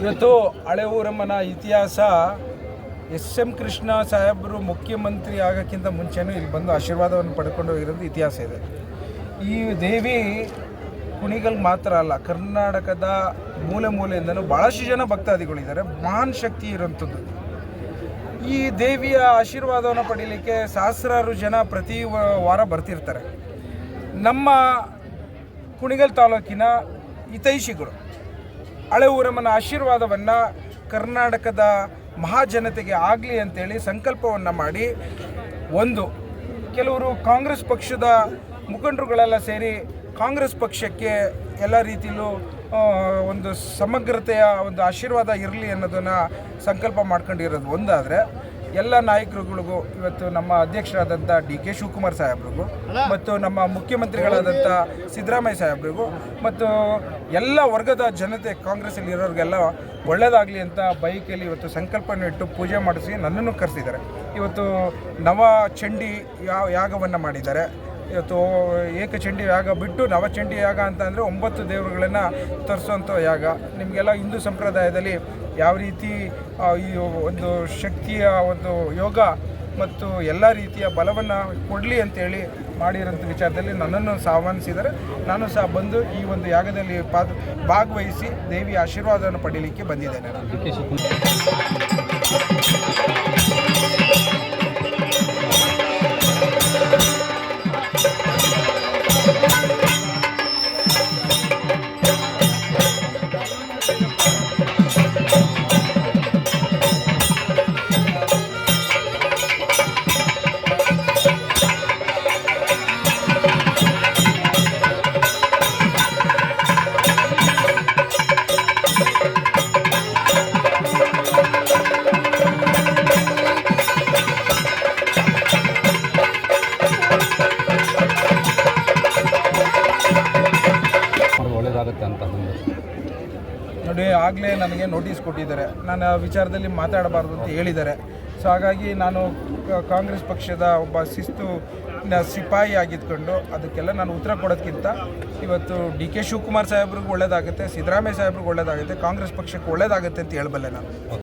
ಇವತ್ತು ಹಳೆ ಊರಮ್ಮನ ಇತಿಹಾಸ ಎಸ್ ಎಂ ಕೃಷ್ಣ ಸಾಹೇಬರು ಮುಖ್ಯಮಂತ್ರಿ ಆಗೋಕ್ಕಿಂತ ಮುಂಚೆನೂ ಇಲ್ಲಿ ಬಂದು ಆಶೀರ್ವಾದವನ್ನು ಪಡ್ಕೊಂಡು ಹೋಗಿರೋದು ಇತಿಹಾಸ ಇದೆ. ಈ ದೇವಿ ಕುಣಿಗಲ್ ಮಾತ್ರ ಅಲ್ಲ, ಕರ್ನಾಟಕದ ಮೂಲೆ ಮೂಲೆಯಿಂದಲೂ ಭಾಳಷ್ಟು ಜನ ಭಕ್ತಾದಿಗಳಿದ್ದಾರೆ, ಮಹಾನ್ ಶಕ್ತಿ ಇರೋಂಥದ್ದು ಈ ದೇವಿಯ ಆಶೀರ್ವಾದವನ್ನು ಪಡೀಲಿಕ್ಕೆ ಸಹಸ್ರಾರು ಜನ ಪ್ರತಿ ವಾರ ಬರ್ತಿರ್ತಾರೆ. ನಮ್ಮ ಕುಣಿಗಲ್ ತಾಲೂಕಿನ ಹಿತೈಷಿಗಳು ಹಳೆ ಊರಮ್ಮನ ಆಶೀರ್ವಾದವನ್ನು ಕರ್ನಾಟಕದ ಮಹಾಜನತೆಗೆ ಆಗಲಿ ಅಂತೇಳಿ ಸಂಕಲ್ಪವನ್ನು ಮಾಡಿ ಒಂದು, ಕೆಲವರು ಕಾಂಗ್ರೆಸ್ ಪಕ್ಷದ ಮುಖಂಡರುಗಳೆಲ್ಲ ಸೇರಿ ಕಾಂಗ್ರೆಸ್ ಪಕ್ಷಕ್ಕೆ ಎಲ್ಲ ರೀತಿಯಲ್ಲೂ ಒಂದು ಸಮಗ್ರತೆಯ ಒಂದು ಆಶೀರ್ವಾದ ಇರಲಿ ಅನ್ನೋದನ್ನು ಸಂಕಲ್ಪ ಮಾಡ್ಕೊಂಡಿರೋದು ಒಂದಾದರೆ ಎಲ್ಲ ನಾಯಕರುಗಳಿಗೂ ಇವತ್ತು ನಮ್ಮ ಅಧ್ಯಕ್ಷರಾದಂಥ ಡಿ ಕೆ ಶಿವಕುಮಾರ್ ಸಾಹೇಬ್ರಿಗೂ ಮತ್ತು ನಮ್ಮ ಮುಖ್ಯಮಂತ್ರಿಗಳಾದಂಥ ಸಿದ್ದರಾಮಯ್ಯ ಸಾಹೇಬ್ರಿಗೂ ಮತ್ತು ಎಲ್ಲ ವರ್ಗದ ಜನತೆ ಕಾಂಗ್ರೆಸ್ಸಲ್ಲಿ ಇರೋರಿಗೆಲ್ಲ ಒಳ್ಳೆಯದಾಗಲಿ ಅಂತ ಬೈಕಲ್ಲಿ ಇವತ್ತು ಸಂಕಲ್ಪನ ಇಟ್ಟು ಪೂಜೆ ಮಾಡಿಸಿ ನನ್ನನ್ನು ಕರೆಸಿದ್ದಾರೆ. ಇವತ್ತು ನವ ಚಂಡಿ ಯಾವ ಯಾಗವನ್ನು ಮಾಡಿದ್ದಾರೆ. ಇವತ್ತು ಏಕಚಂಡಿ ಯಾಗ ಬಿಟ್ಟು ನವಚಂಡಿ ಯಾಗ ಅಂತ ಅಂದರೆ ಒಂಬತ್ತು ದೇವರುಗಳನ್ನು ತರಿಸುವಂಥ ಯಾಗ. ನಿಮಗೆಲ್ಲ ಹಿಂದೂ ಸಂಪ್ರದಾಯದಲ್ಲಿ ಯಾವ ರೀತಿ ಈ ಒಂದು ಶಕ್ತಿಯ ಒಂದು ಯೋಗ ಮತ್ತು ಎಲ್ಲ ರೀತಿಯ ಬಲವನ್ನು ಕೊಡಲಿ ಅಂತೇಳಿ ಮಾಡಿರೋಂಥ ವಿಚಾರದಲ್ಲಿ ನನ್ನನ್ನು ಆಹ್ವಾನಿಸಿದರೆ ನಾನು ಸಹ ಬಂದು ಈ ಒಂದು ಯಾಗದಲ್ಲಿ ಪಾದ, ಭಾಗವಹಿಸಿ ದೇವಿ ಆಶೀರ್ವಾದವನ್ನು ಪಡೀಲಿಕ್ಕೆ ಬಂದಿದ್ದೇನೆ. ನಾನು ನೋಡಿ, ಆಗಲೇ ನನಗೆ ನೋಟಿಸ್ ಕೊಟ್ಟಿದ್ದಾರೆ. ನಾನು ಆ ವಿಚಾರದಲ್ಲಿ ಮಾತಾಡಬಾರ್ದು ಅಂತ ಹೇಳಿದ್ದಾರೆ. ಸೊ ಹಾಗಾಗಿ ನಾನು ಕಾಂಗ್ರೆಸ್ ಪಕ್ಷದ ಒಬ್ಬ ಶಿಸ್ತು ಸಿಪಾಯಿ ಆಗಿದ್ಕೊಂಡು ಅದಕ್ಕೆಲ್ಲ ನಾನು ಉತ್ತರ ಕೊಡೋದಕ್ಕಿಂತ ಇವತ್ತು ಡಿ ಕೆ ಶಿವಕುಮಾರ್ ಸಾಹೇಬ್ರಿಗೂ ಒಳ್ಳೇದಾಗುತ್ತೆ, ಸಿದ್ದರಾಮಯ್ಯ ಸಾಹೇಬ್ರಿಗೂ ಒಳ್ಳೇದಾಗುತ್ತೆ, ಕಾಂಗ್ರೆಸ್ ಪಕ್ಷಕ್ಕೆ ಒಳ್ಳೇದಾಗುತ್ತೆ ಅಂತ ಹೇಳಬಲ್ಲೆ ನಾನು.